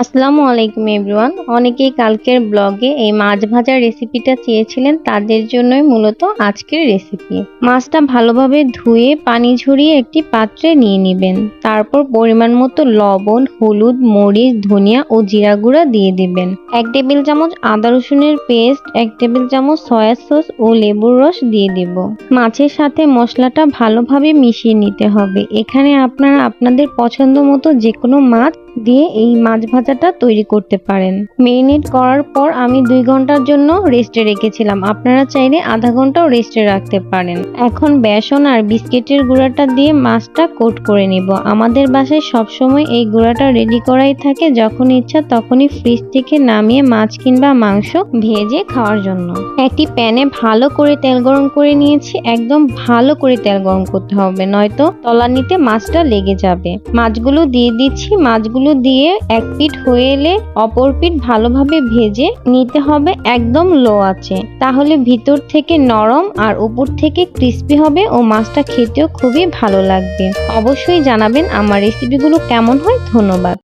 আসসালামু আলাইকুম এভরিওয়ান অনেকেই কালকের ব্লগে এই মাছ ভাজার রেসিপিটা চেয়েছিলেন, তাদের জন্যই মূলত আজকের রেসিপি মাছটা ভালোভাবে ধুয়ে, পানি ঝরিয়ে একটি পাত্রে নিয়ে নেবেন। তারপর পরিমাণ মতো লবণ, হলুদ, মরিচ, ধনিয়া ও জিরা গুঁড়া দিয়ে দেবেন। এক টেবিল চামচ আদা রসুনের পেস্ট, এক টেবিল চামচ সয়া সস ও লেবুর রস দিয়ে দেব। মাছের সাথে মশলাটা ভালোভাবে মিশিয়ে নিতে হবে। এখানে আপনারা আপনাদের পছন্দ মতো যে কোনো মাছ দিয়ে এই মাছ ভাজাটা তৈরি করতে পারেন। মেরিনেট করার পর আমি দুই ঘণ্টার জন্য রেস্টে রেখেছিলাম। আপনারা চাইলে আধা ঘন্টাও রেস্টে রাখতে পারেন। এখন বেসন আর বিস্কিটের গুঁড়াটা দিয়ে মাছটা কোট করে নিব। আমাদের বাসায় সবসময় এই গুঁড়াটা রেডি করাই থাকে যখন ইচ্ছা তখনই ফ্রিজ থেকে নামিয়ে মাছ কিংবা মাংস ভেজে খাওয়ার জন্য। একটি প্যানে ভালো করে তেল গরম করে নিয়েছি। একদম ভালো করে তেল গরম করতে হবে, নয়তো তলানিতে মাছটা লেগে যাবে। মাছগুলো দিয়ে দিচ্ছি। মাছগুলো দিয়ে এক পিঠ হয়ে এলে অপর পিঠ ভালোভাবে ভেজে নিতে হবে একদম লো আছে তাহলে ভিতর থেকে নরম আর উপর থেকে ক্রিস্পি হবে ও মাছটা খেতেও খুবই ভালো লাগবে। অবশ্যই জানাবেন আমার রেসিপিগুলো কেমন হয়। ধন্যবাদ।